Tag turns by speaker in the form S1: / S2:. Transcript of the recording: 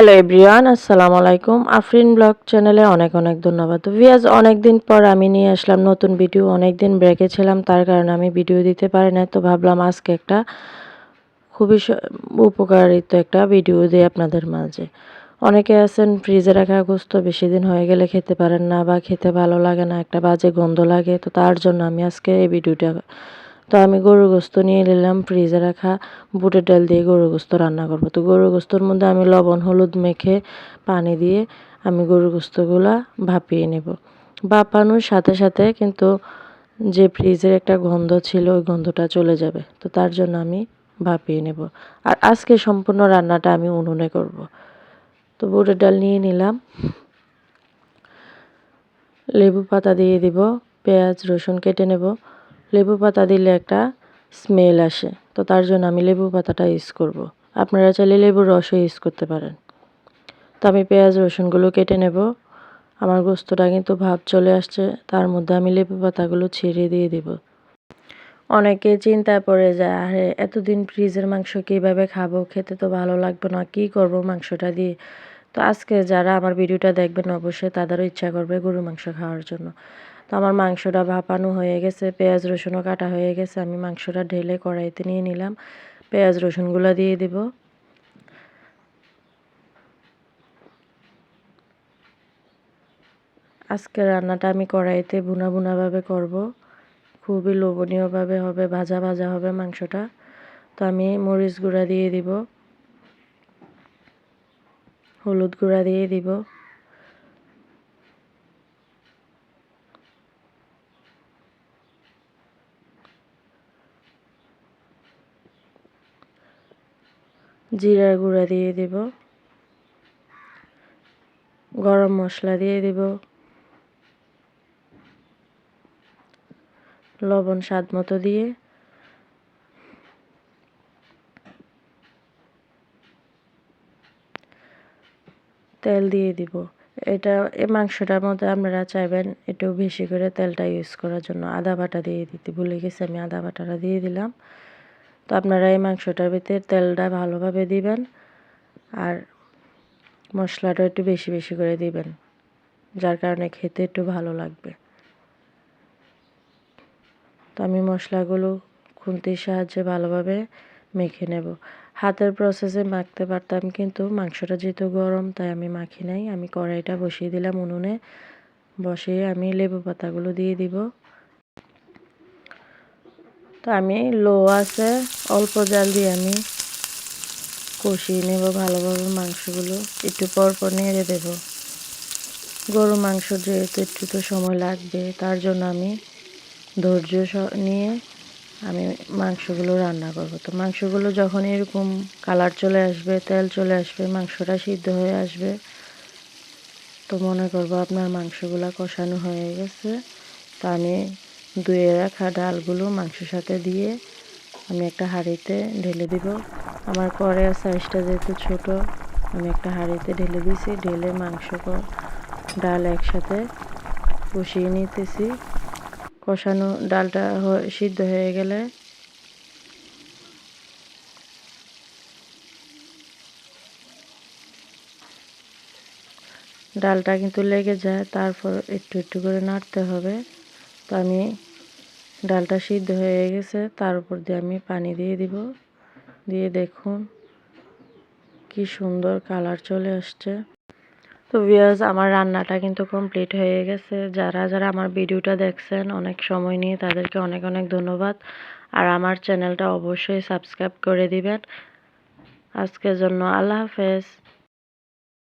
S1: Hello everyone আসসালামু আলাইকুম Afrin blog চ্যানেলে অনেক অনেক ধন্যবাদ। ভিয়াজ অনেক দিন পর আমি নিয়ে আসলাম নতুন ভিডিও অনেক দিন ব্রেকে ছিলাম, তার কারণে আমি ভিডিও দিতে পারি না তো ভাবলাম আজকে একটা খুবই উপকারিত একটা ভিডিও দিই আপনাদের মাঝে। অনেকে আছেন ফ্রিজে রাখা গোস্ত বেশি দিন হয়ে গেলে খেতে পারেন না বা খেতে ভালো লাগে না, একটা বাজে গন্ধ লাগে। তো তার জন্য আমি আজকে এই ভিডিওটা তো আমি গরুর গোস্ত নিয়ে নিলাম, ফ্রিজে রাখা বুটের ডাল দিয়ে গরুর গোস্ত রান্না করব। তো গরুর গোস্তর মধ্যে আমি লবণ, হলুদ মেখে পানি দিয়ে আমি গরুর গোস্তগুলা ভাপিয়ে নেব। ভাপানোর সাথে সাথে কিন্তু যে ফ্রিজের একটা গন্ধ ছিল, ওই গন্ধটা চলে যাবে। তো তার জন্য আমি ভাপিয়ে নেব। আর আজকে সম্পূর্ণ রান্নাটা আমি উনুনে করব। তো বুটের ডাল নিয়ে নিলাম। লেবু পাতা দিয়ে দিব, পেঁয়াজ, রসুন কেটে নেব। লেবু পাতা দিলে একটা স্মেল আসে। তো তার জন্য আমি লেবু পাতাটা ইউজ করব। আপনারা চাইলে লেবুর রসও ইউজ করতে পারেন। তো আমি পেঁয়াজ, রসুনগুলো কেটে নেব। আমার গোস্তটা কিন্তু ভাব চলে আসছে, তার মধ্যে আমি লেবু পাতাগুলো ছিঁড়ে দিয়ে দিব। অনেকে চিন্তায় পড়ে যায়, আরে, এতদিন ফ্রিজের মাংস কীভাবে খাব? খেতে তো ভালো লাগবে না, কী করব মাংসটা দিয়ে? তো আজকে যারা আমার ভিডিওটা দেখবেন অবশ্যই তাদেরও ইচ্ছা করবে গরুর মাংস খাওয়ার জন্য। তো আমার মাংসটা ভাপানো হয়ে গেছে, পেঁয়াজ রসুনও কাটা হয়ে গেছে, আমি মাংসটা ঢেলে কড়াইতে নিয়ে নিলাম। পেঁয়াজ রসুনগুলো দিয়ে দিব। আজকে রান্নাটা আমি কড়াইতে বুনা বুনাভাবে করব। খুবই লোভনীয়ভাবে হবে, ভাজা ভাজা হবে মাংসটা। তো আমি মরিচ গুঁড়া দিয়ে দিব। হলুদ গুঁড়া দিয়ে দিব। জিরার গুঁড়া দিয়ে দিব। গরম মশলা দিয়ে দিব। লবণ স্বাদ মতো দিয়ে তেল দিয়ে দিব। এটা এই মাংসটার মধ্যে আপনারা চাইবেন একটু বেশি করে তেলটা ইউজ করার জন্য। আদা বাটা দিয়ে দিতে ভুলে গেছি, আমি আদা বাটাটা দিয়ে দিলাম। তো আপনারা এই মাংসটার ভিতরে তেলটা ভালোভাবে দিবেন আর মশলাটা একটু বেশি বেশি করে দিবেন, যার কারণে খেতে একটু ভালো লাগবে। তো আমি মশলাগুলো খুন্তির সাহায্যে ভালোভাবে মেখে নেব। হাতের প্রসেসে মাখতে পারতাম, কিন্তু মাংসটা যেহেতু গরম, তাই আমি মাখি নাই। আমি কড়াইটা বসিয়ে দিলাম উনুনে। বসিয়ে আমি লেবু পাতাগুলো দিয়ে দিব। তো আমি লো আছে, অল্প জাল দিয়ে আমি কষিয়ে নেব ভালোভাবে মাংসগুলো। একটু পর পর নেড়ে দেব। গরু মাংস যেহেতু একটু তো সময় লাগবে, তার জন্য আমি ধৈর্য নিয়ে আমি মাংসগুলো রান্না করব। তো মাংসগুলো যখন এরকম কালার চলে আসবে, তেল চলে আসবে, মাংসটা সিদ্ধ হয়ে আসবে, তো মনে করব আপনার মাংসগুলো কষানো হয়ে গেছে। তো আমি ধুয়ে রাখা ডালগুলো মাংসের সাথে দিয়ে আমি একটা হাঁড়িতে ঢেলে দিব। আমার করে সাইজটা যেহেতু ছোট, আমি একটা হাঁড়িতে ঢেলে দিয়েছি ঢেলে মাংস ডাল একসাথে কষিয়ে নিতেছি। কষানো ডালটা সিদ্ধ হয়ে গেলে ডালটা কিন্তু লেগে যায়, তারপর একটু একটু করে নাড়তে হবে। তো আমি ডালটা সিদ্ধ হয়ে গেছে, তার উপর দিয়ে আমি পানি দিয়ে দিব। দিয়ে দেখুন কি সুন্দর কালার চলে আসছে। তো ভিউয়ার্স আমার রান্নাটা কিন্তু কমপ্লিট হয়ে গেছে। যারা যারা আমার ভিডিওটা দেখছেন, অনেক সময় নিয়ে তাদেরকে অনেক অনেক ধন্যবাদ। আর আমার চ্যানেলটা অবশ্যই সাবস্ক্রাইব করে দিবেন। আজকের জন্য আল্লাহ হাফেজ।